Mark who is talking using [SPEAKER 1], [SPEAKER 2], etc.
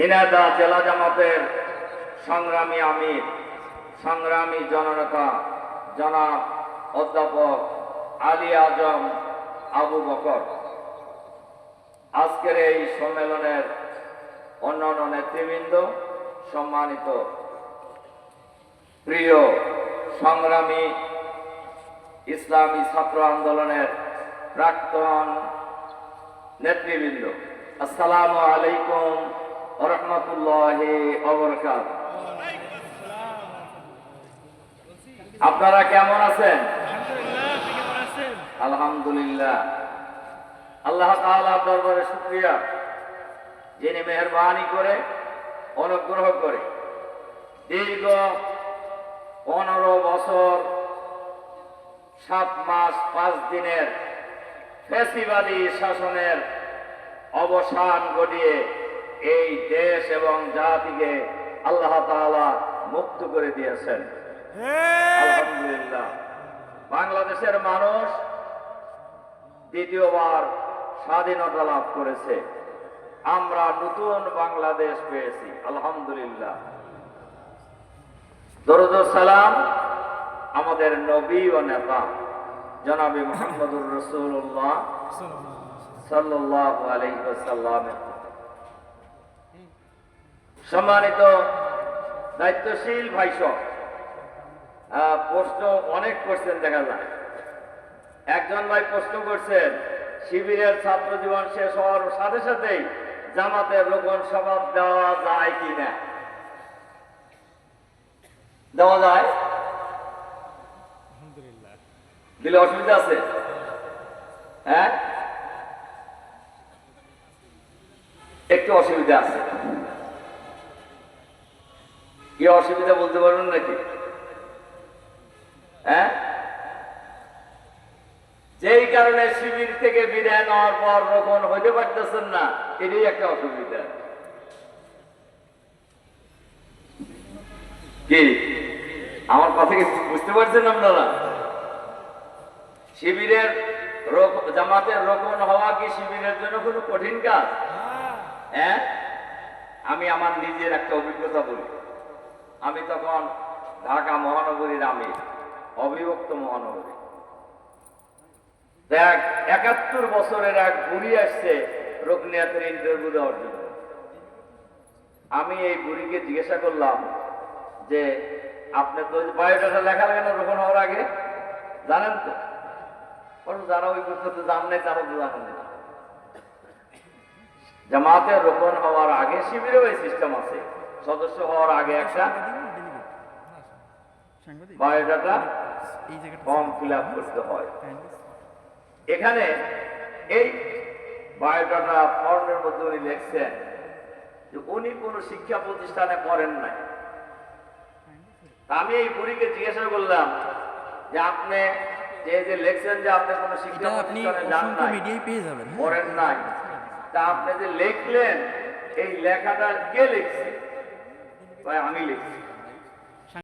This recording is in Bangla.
[SPEAKER 1] ঝিনাইদহ জেলা জামাতের সংগ্রামী আমির, সংগ্রামী জননেতা জনাব অধ্যাপক আলী আজম আবু বকর। আজকের এই সম্মেলনের অন্যান্য নেতৃবৃন্দ, সম্মানিত প্রিয় সংগ্রামী ইসলামী ছাত্র আন্দোলনের প্রাক্তন নেতৃবৃন্দ, আসসালামু আলাইকুম আপনারা কেমন আছেন? আলহামদুলিল্লাহ। আল্লাহ দরবারে শুকরিয়া। যিনি মেহরবানি করে, অনুগ্রহ করে দীর্ঘ পনেরো বছর, সাত মাস, পাঁচ দিনের ফেসিবাদী শাসনের অবসান ঘটিয়ে এই দেশ এবং জাতিকে আল্লাহ তাআলা মুক্ত করে দিয়েছেন। আলহামদুলিল্লাহ। বাংলাদেশের মানুষ দ্বিতীয়বার স্বাধীনতা লাভ করেছে। আমরা নতুন বাংলাদেশ পেয়েছি। আলহামদুলিল্লাহ। দরুদ সালাম আমাদের নবী ও নেতা জনাবি মোহাম্মদুর রসুল্লাহ সাল্লাহ আলহিসাল্লামের সম্মানিত দায়িত্বশীল ভাইস প্রশ্ন অনেক করছেন দেখা যায়। একজন ভাই প্রশ্ন করছেন শিবিরের ছাত্র জীবন শেষ হওয়ার সাথে সাথেই জামাতের রোপণ স্বভাব দেওয়া যায় কি না দেওয়া যায়? দিলে অসুবিধা আছে? হ্যাঁ? একটু অসুবিধা আছে। কি অসুবিধা বলতে পারবেন নাকি? হ্যাঁ? যেই কারণে শিবির থেকে বিদায় নেওয়ার পর রোপণ হইতে পারতেছেন না এটাই একটা অসুবিধা। কি? আমার কথা কি বুঝতে পারছেন আপনারা? শিবিরের জামাতের রোপণ হওয়া কি শিবিরের জন্য কোনো কঠিন কাজ? হ্যাঁ? আমি আমার নিজের একটা অভিজ্ঞতা বলি। আমি তখন ঢাকা মহানগরীর আমি অবিভক্ত মহানগরী। দেখ, একাত্তর বছরের এক বুড়ি আসছে রোকনিয়াতের ইন্টারভিউ দেওয়ার জন্য। আমি এই বুড়িকে জিজ্ঞাসা করলাম যে, আপনি তো বায়োডাটা লেখা লাগে না রোপণ হওয়ার আগে? জানেন তো। যারা ওই করতে জান নাই তারা তো জানেন না জামাতে রোপণ হওয়ার আগে শিবিরেও এই সিস্টেম আছে। সদস্য হওয়ার আগে একটা। বায়োডাটা ফর্ম ফিল আপ করতে হয়। এখানে এই বায়োডাটা ফর্মের মধ্যে উনি লিখছেন যে উনি কোন শিক্ষা প্রতিষ্ঠানে পড়েন নাই। আমি এই বুড়িকে জিজ্ঞাসা করলাম যে আপনি যে যে লেখছেন যে আপনি কোন শিক্ষা প্রতিষ্ঠানে যান নাই
[SPEAKER 2] হ্যাঁ?
[SPEAKER 1] পড়েন নাই। তা আপনি যে লিখলেন এই লেখাটা কে লিখছে? তাই আমি লিখছি।